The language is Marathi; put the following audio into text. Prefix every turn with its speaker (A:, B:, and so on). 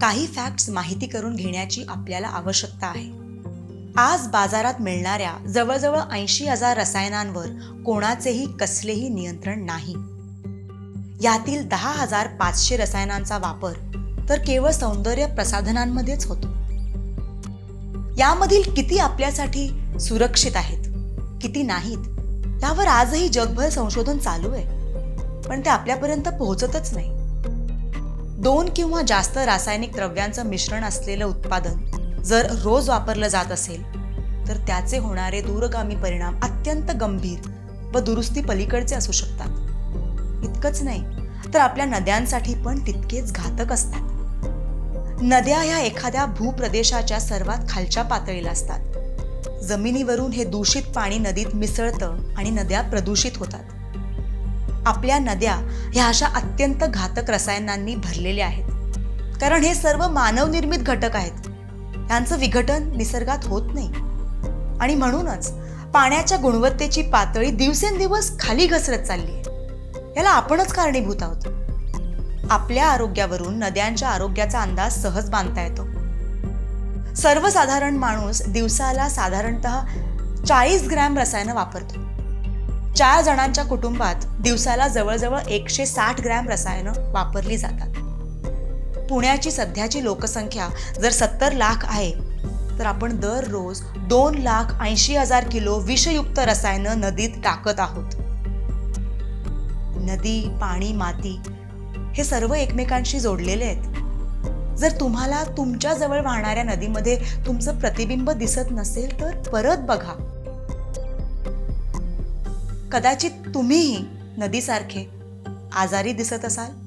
A: काही फॅक्ट्स माहिती करून घेण्याची आपल्याला आवश्यकता आहे. आज बाजारात मिळणाऱ्या जवळजवळ ऐंशी हजार रसायनांवर कोणाचेही कसलेही नियंत्रण नाही. यातील दहा हजार पाचशे रसायनांचा वापर तर केवळ सौंदर्य प्रसाधनांमध्येच होतो. यामधील किती आपल्यासाठी सुरक्षित आहेत किती नाहीत यावर आजही जगभर संशोधन चालू आहे. पण ते आपल्यापर्यंत पोहोचतच नाही. दोन किंवा जास्त रासायनिक द्रव्यांचं मिश्रण असलेलं उत्पादन जर रोज वापरलं जात असेल तर त्याचे होणारे दूरगामी परिणाम अत्यंत गंभीर व दुरुस्ती पलीकडचे असू शकतात. इतकंच नाही तर आपल्या नद्यांसाठी पण तितकेच घातक असतात. नद्या ह्या एखाद्या भूप्रदेशाच्या सर्वात खालच्या पातळीला असतात. जमिनीवरून हे दूषित पाणी नदीत मिसळतं आणि नद्या प्रदूषित होतात. आपल्या नद्या ह्या अशा अत्यंत घातक रसायनांनी भरलेल्या आहेत. कारण हे सर्व मानवनिर्मित घटक आहेत. यांचं विघटन निसर्गात होत नाही. आणि म्हणूनच पाण्याच्या गुणवत्तेची पातळी दिवसेंदिवस खाली घसरत चालली आहे याला आपणच कारणीभूत आहोत. आपल्या आरोग्यावरून नद्यांच्या आरोग्याचा अंदाज सहज बांधता येतो. सर्वसाधारण माणूस दिवसाला साधारणत चाळीस ग्रॅम रसायनं वापरतो. चार जणांच्या कुटुंबात दिवसाला जवळजवळ एकशे साठ ग्रॅम रसायनं वापरली जातात. पुण्याची सध्याची लोकसंख्या जर सत्तर लाख आहे तर आपण दररोज दोन लाख ऐंशी हजार किलो विषयुक्त रसायनं नदीत टाकत आहोत. नदी पाणी माती हे सर्व एकमेकांशी जोडलेले आहेत. जर तुम्हाला तुमच्या जवळ वाहणाऱ्या नदीमध्ये तुमचं प्रतिबिंब दिसत नसेल तर परत बघा. कदाचित तुम्हीही नदीसारखे आजारी दिसत असाल?